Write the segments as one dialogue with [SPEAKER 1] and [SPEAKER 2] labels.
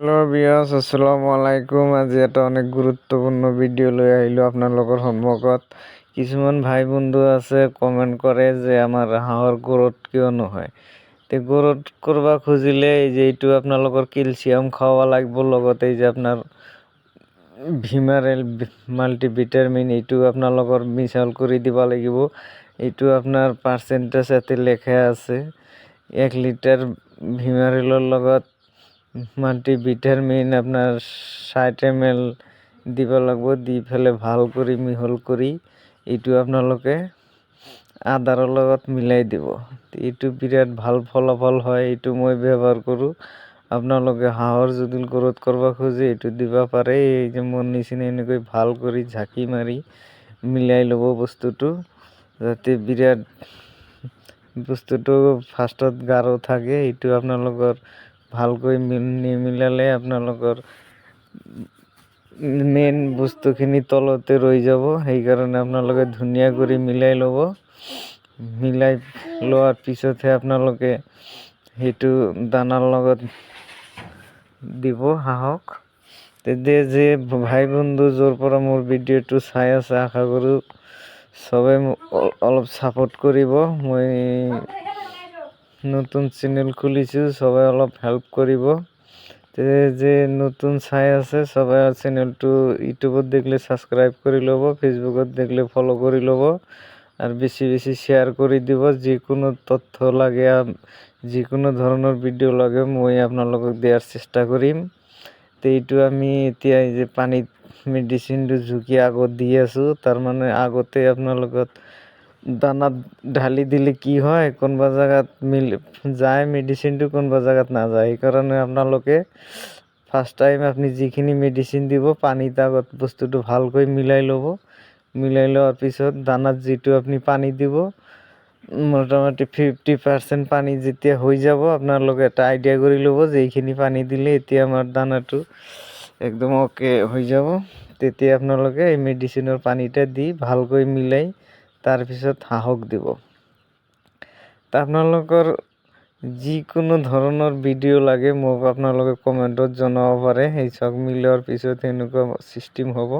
[SPEAKER 1] Hello বিয়াস আসসালামু আলাইকুম। আজি এটা অনেক গুৰুত্বপূৰ্ণ ভিডিঅ' লৈ আহিলোঁ আপোনালোকৰ সন্মুখত কিছুমান ভাই বন্ধু আছে কমেণ্ট কৰে যে আমাৰ হাঁহৰ গ্ৰ'থ কিয় নহয় তে গ্ৰ'থ কৰিব খুজিলে এই যে এইটো আপোনালোকৰ কেলচিয়াম খাব লাগিব, লগতে এই যে আপোনাৰ ভিমাৰেল মাল্টিভিটামিন এইটো আপোনালোকৰ মিছাল কৰি দিব লাগিব। এইটো আপোনাৰ পাৰ্চেণ্টেজ ইয়াতে লেখা আছে, এক লিটাৰ ভিমাৰেলৰ লগত মাল্টিভিটামিন আপোনাৰ ষাঠ এম এল দিব লাগিব, দি পেলাই ভালো কৰি মিহল কৰি এইটো আপোনালোকে আদাৰৰ লগত মিলাই দিব। এইটো বিৰাট ভালো ফলাফল হয়, এইটো মই ব্যৱহাৰ কৰোঁ। আপোনালোকে হাঁহৰ যদি গ্ৰ'থ কৰিব খোজে, এইটো দিব পাৰে। এই যে মোৰ নিচিনা এনেকৈ ভালো কৰি ঝাঁকি মাৰি মিলাই ল'ব বস্তুটো, যাতে বিৰাট বস্তুটো ফাৰ্ষ্টত গাঢ় থাকে, এইটো আপোনালোকৰ ভালকৈ নিমিলালে আপোনালোকৰ মেইন বস্তুখিনি তলতে ৰৈ যাব সেইকাৰণে আপোনালোকে ধুনীয়া কৰি মিলাই ল'ব। মিলাই লোৱাৰ পিছতহে আপোনালোকে সেইটো দানাৰ লগত দিব হাঁহক। তেতিয়া যে ভাই বন্ধু য'ৰ পৰা মোৰ ভিডিঅ'টো চাই আছে, আশা কৰোঁ চবে অলপ ছাপোৰ্ট কৰিব। মই নতুন চেনেল খুলিছোঁ চবে অলপ হেল্প কৰিব যে নতুন চাই আছে চবে চেনেলটো ইউটিউবত দেখিলে ছাবস্ক্ৰাইব কৰি ল'ব ফেচবুকত দেখিলে ফ'ল' কৰি ল'ব। আৰু বেছি বেছি শ্বেয়াৰ কৰি দিব, যিকোনো তথ্য লাগে, যিকোনো ধৰণৰ ভিডিঅ' লাগে, মই আপোনালোকক দিয়াৰ চেষ্টা কৰিম। তো এইটো আমি এতিয়া যে পানীত মেডিচিনটো জুকি আগত দি আছোঁ, তাৰমানে আগতে আপোনালোকক দানাত ঢালি দিলে কি হয়? কোনোবা জেগাত মিল, যায় মেডিচিনটো কোনোবা জেগাত নাযায় সেইকাৰণে আপোনালোকে ফাৰ্ষ্ট টাইম আপুনি যিখিনি মেডিচিন দিব, পানীত আগত বস্তুটো ভালকৈ মিলাই ল'ব। মিলাই লোৱাৰ পিছত দানাত যিটো আপুনি পানী দিব, মোটামুটি ফিফটি পাৰ্চেণ্ট পানী যেতিয়া হৈ যাব, আপোনালোকে এটা আইডিয়া কৰি ল'ব যে এইখিনি পানী দিলে এতিয়া আমাৰ দানাটো একদম অ'কে হৈ যাব। তেতিয়া আপোনালোকে এই মেডিচিনৰ পানীটা দি ভালকৈ মিলাই তাৰপিছত হাঁহক দিব। আপোনালোকৰ যিকোনো ধৰণৰ ভিডিঅ' লাগে, মোক আপোনালোকে কমেণ্টত জনাব পাৰে। সেই চব মিলোৱাৰ পিছত সেনেকুৱা ছিষ্টেম হ'ব।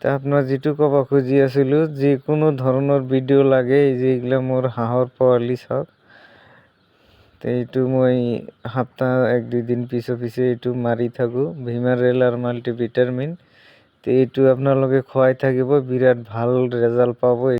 [SPEAKER 1] তা আপোনাৰ যিটো ক'ব খুজি আছিলোঁ, যিকোনো ধৰণৰ ভিডিঅ' লাগে, এই যে এইগিলা মোৰ হাঁহৰ পোৱালি চাওক এইটো মই সপ্তাহ এক দুদিন পিছে পিছে এইটো মাৰি থাকোঁ। ভিমাৰেল আৰু মাল্টিভিটামিন। এইটো আপোনালোকে খুৱাই থাকিব বিৰাট ভালো ৰেজাল্ট পাব।